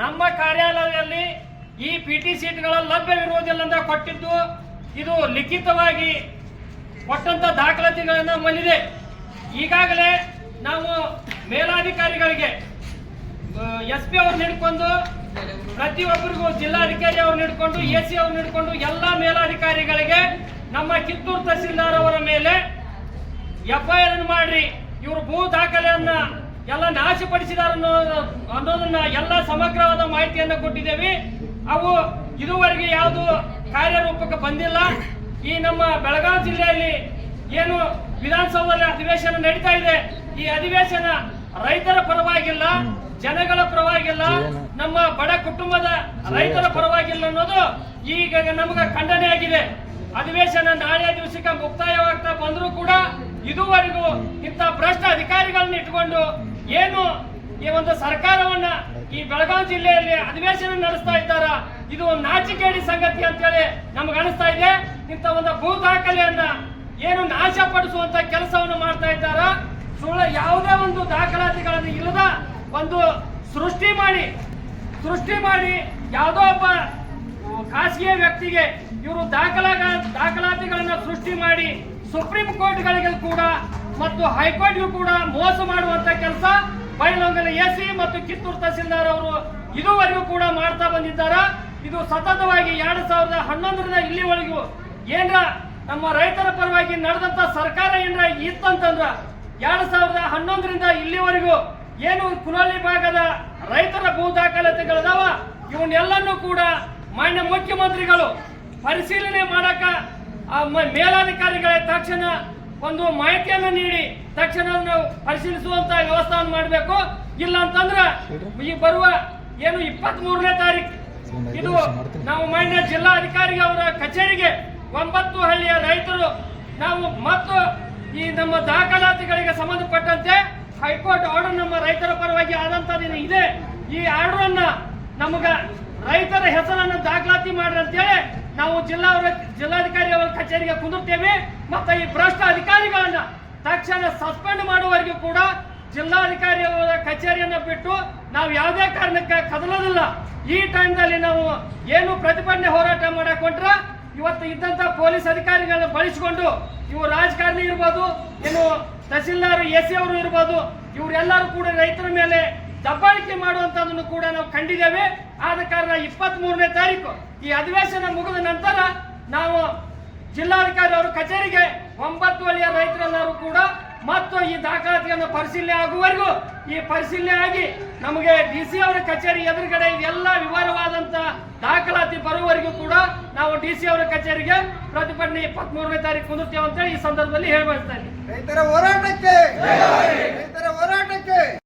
ನಮ್ಮ ಕಾರ್ಯಾಲಯದಲ್ಲಿ ಈ ಪಿ ಟಿ ಸೀಟ್ಗಳ ಲಭ್ಯವಿರುವುದಿಲ್ಲ ಅಂತ ಕೊಟ್ಟಿದ್ದು, ಇದು ಲಿಖಿತವಾಗಿ ಕೊಟ್ಟಂತ ದಾಖಲಾತಿಗಳನ್ನ ನಮ್ಮಲ್ಲಿದೆ. ಈಗಾಗಲೇ ನಾವು ಮೇಲಾಧಿಕಾರಿಗಳಿಗೆ ಎಸ್ ಪಿ ಅವ್ರನ್ನ ಹಿಡ್ಕೊಂಡು, ಪ್ರತಿಯೊಬ್ಬರಿಗೂ ಜಿಲ್ಲಾಧಿಕಾರಿ ಅವ್ರನ್ನ ಹಿಡ್ಕೊಂಡು ಎ ಸಿ ಅವ್ರನ್ನ ಹಿಡ್ಕೊಂಡು ಎಲ್ಲ ಮೇಲಾಧಿಕಾರಿಗಳಿಗೆ ನಮ್ಮ ಕಿತ್ತೂರು ತಹಸೀಲ್ದಾರ್ ಅವರ ಮೇಲೆ ಎಫ್ ಐ ಆರ್ ಮಾಡ್ರಿ. ಇವರು ಭೂ ದಾಖಲೆಯನ್ನ ಎಲ್ಲ ನಾಶಪಡಿಸಿದಾರ ಅನ್ನೋ- ಅನ್ನೋದನ್ನ ಎಲ್ಲ ಸಮಗ್ರವಾದ ಮಾಹಿತಿಯನ್ನ ಕೊಟ್ಟಿದ್ದೇವೆ. ಅವು ಇದುವರೆಗೆ ಯಾವುದು ಕಾರ್ಯರೂಪಕ್ಕೆ ಬಂದಿಲ್ಲ. ಈ ನಮ್ಮ ಬೆಳಗಾವಿ ಜಿಲ್ಲೆಯಲ್ಲಿ ಏನು ವಿಧಾನಸೌಧದಲ್ಲಿ ಅಧಿವೇಶನ ನಡೀತಾ ಇದೆ. ಈ ಅಧಿವೇಶನ ರೈತರ ಪರವಾಗಿಲ್ಲ, ಜನಗಳ ಪರವಾಗಿಲ್ಲ, ನಮ್ಮ ಬಡ ಕುಟುಂಬದ ರೈತರ ಪರವಾಗಿಲ್ಲ ಅನ್ನೋದು ಈಗ ನಮಗೆ ಖಂಡನೆ ಆಗಿದೆ. ಅಧಿವೇಶನ ನಾಳೆ ದಿವಸಕ್ಕೆ ಮುಕ್ತಾಯವಾಗ್ತಾ ಬಂದರೂ ಕೂಡ ಇದುವರೆಗೂ ಇಂಥ ಭ್ರಷ್ಟ ಅಧಿಕಾರಿಗಳನ್ನ ಇಟ್ಕೊಂಡು ಏನು ಈ ಒಂದು ಸರ್ಕಾರವನ್ನ ಈ ಬೆಳಗಾವಿ ಜಿಲ್ಲೆಯಲ್ಲಿ ಅಧಿವೇಶನ ನಡೆಸ್ತಾ ಇದ್ದಾರ? ಇದು ಒಂದು ನಾಚಿಕೇಡಿ ಸಂಗತಿ ಅಂತೇಳಿ ನಮ್ಗೆ ಅನಿಸ್ತಾ ಇದೆ. ಇಂಥ ಒಂದು ಭೂ ದಾಖಲೆಯನ್ನ ಏನು ನಾಶ ಪಡಿಸುವಂತ ಕೆಲಸವನ್ನು ಮಾಡ್ತಾ ಇದ್ದಾರ? ಸುಳ್ಳ ಯಾವುದೇ ಒಂದು ದಾಖಲಾತಿಗಳನ್ನು ಇಲ್ಲದ ಒಂದು ಸೃಷ್ಟಿ ಮಾಡಿ ಸೃಷ್ಟಿ ಮಾಡಿ ಯಾವುದೋ ಒಬ್ಬ ಖಾಸಗಿ ವ್ಯಕ್ತಿಗೆ ಇವರು ದಾಖಲಾ ದಾಖಲಾತಿಗಳನ್ನ ಸೃಷ್ಟಿ ಮಾಡಿ ಸುಪ್ರೀಂ ಕೋರ್ಟ್ಗಳಿಗೆ ಕೂಡ ಮತ್ತು ಹೈಕೋರ್ಟ್ಗೂ ಕೂಡ ಮೋಸ ಮಾಡುವಂತ ಕೆಲಸ ಬೈಲೊಂಗಲ ಎಸಿ ಮತ್ತು ಕಿತ್ತೂರು ತಹಸೀಲ್ದಾರ್ ಅವರು ಇದುವರೆಗೂ ಕೂಡ ಮಾಡ್ತಾ ಬಂದಿದ್ದಾರೆ. ಇದು ಸತತವಾಗಿ ಎರಡ್ ಸಾವಿರದ ಹನ್ನೊಂದರಿಂದ ಇಲ್ಲಿವರೆಗೂ ಏನ್ರ ನಮ್ಮ ರೈತರ ಪರವಾಗಿ ನಡೆದಂತ ಸರ್ಕಾರ ಏನ್ರ ಇತ್ತಂತಂದ್ರ ಎರಡ್ ಸಾವಿರದ ಹನ್ನೊಂದರಿಂದ ಇಲ್ಲಿವರೆಗೂ ಏನು ಕುನೋಲಿ ಭಾಗದ ರೈತರ ಭೂ ದಾಖಲಾತಿಗಳದಾವ? ಇವನ್ನೆಲ್ಲನೂ ಕೂಡ ಮಾನ್ಯ ಮುಖ್ಯಮಂತ್ರಿಗಳು ಪರಿಶೀಲನೆ ಮಾಡಕ ಮೇಲಾಧಿಕಾರಿಗಳ ತಕ್ಷಣ ಒಂದು ಮಾಹಿತಿಯನ್ನು ನೀಡಿ ತಕ್ಷಣ ನಾವು ಪರಿಶೀಲಿಸುವಂತ ವ್ಯವಸ್ಥೆಯನ್ನು ಮಾಡಬೇಕು. ಇಲ್ಲ ಅಂತಂದ್ರೆ ಈ ಬರುವ ಏನು ಇಪ್ಪತ್ತ್ ಮೂರನೇ ತಾರೀಕು ಇದು ನಾವು ಮಾನ್ಯ ಜಿಲ್ಲಾಧಿಕಾರಿ ಅವರ ಕಚೇರಿಗೆ ಒಂಬತ್ತು ಹಳ್ಳಿಯ ರೈತರು ನಾವು ಮತ್ತು ಈ ನಮ್ಮ ದಾಖಲಾತಿಗಳಿಗೆ ಸಂಬಂಧಪಟ್ಟಂತೆ ಹೈಕೋರ್ಟ್ ಆರ್ಡರ್ ನಮ್ಮ ರೈತರ ಪರವಾಗಿ ಆದಂತದೇನು ಇದೆ. ಈ ಆರ್ಡರ್ ಅನ್ನ ನಮಗ ರೈತರ ಹೆಸರನ್ನು ದಾಖಲಾತಿ ಮಾಡ್ರಿ ಅಂತೇಳಿ ನಾವು ಜಿಲ್ಲಾ ಜಿಲ್ಲಾಧಿಕಾರಿ ಅವರ ಕಚೇರಿಗೆ ಕುಂದುತ್ತೇವೆ ಮತ್ತೆ ಈ ಭ್ರಷ್ಟ ಅಧಿಕಾರಿಗಳನ್ನ ತಕ್ಷಣ ಸಸ್ಪೆಂಡ್ ಮಾಡುವವರೆಗೂ ಕೂಡ ಜಿಲ್ಲಾಧಿಕಾರಿ ಅವರ ಕಚೇರಿಯನ್ನ ಬಿಟ್ಟು ನಾವು ಯಾವುದೇ ಕಾರಣಕ್ಕೆ ಕದಲೋದಿಲ್ಲ. ಈ ಟೈಮ್ದಲ್ಲಿ ನಾವು ಏನು ಪ್ರತಿಭಟನೆ ಹೋರಾಟ ಮಾಡಕ್ ಹೊಂಟ್ರ ಇವತ್ತು ಇದ್ದಂತ ಪೊಲೀಸ್ ಅಧಿಕಾರಿಗಳನ್ನ ಬಳಸಿಕೊಂಡು ಇವು ರಾಜಕಾರಣಿ ಇರ್ಬೋದು ಏನು ತಹಸೀಲ್ದಾರ್ ಎ ಸಿ ಅವರು ಇರ್ಬೋದು, ಇವರೆಲ್ಲರೂ ಕೂಡ ರೈತರ ಮೇಲೆ ದಬ್ಬಾಳಿಕೆ ಮಾಡುವಂತದನ್ನು ಕೂಡ ನಾವು ಕಂಡಿದ್ದೇವೆ. ಆದ ಕಾರಣ ಇಪ್ಪತ್ತ್ ಮೂರನೇ ತಾರೀಕು ಈ ಅಧಿವೇಶನ ಮುಗಿದ ನಂತರ ನಾವು ಜಿಲ್ಲಾಧಿಕಾರಿ ಅವರ ಕಚೇರಿಗೆ ಒಂಬತ್ತು ವಲಯ ರೈತರೆಲ್ಲರೂ ಕೂಡ ಮತ್ತು ಈ ದಾಖಲಾತಿಯನ್ನು ಪರಿಶೀಲನೆ ಆಗುವವರೆಗೂ ಈ ಪರಿಶೀಲನೆ ಆಗಿ ನಮಗೆ ಡಿ ಸಿ ಅವರ ಕಚೇರಿ ಎದುರುಗಡೆ ಎಲ್ಲ ವಿವರವಾದಂತ ದಾಖಲಾತಿ ಬರುವವರೆಗೂ ಕೂಡ ನಾವು ಡಿ ಸಿ ಅವರ ಕಚೇರಿಗೆ ಪ್ರತಿಭಟನೆ ಇಪ್ಪತ್ತ್ ಮೂರನೇ ತಾರೀಕು ಅಂತ ಈ ಸಂದರ್ಭದಲ್ಲಿ ಹೇಳಿ ರೈತರ ಇದ್ದೀನಿ ರೈತರ ಹೋರಾಟಕ್ಕೆ!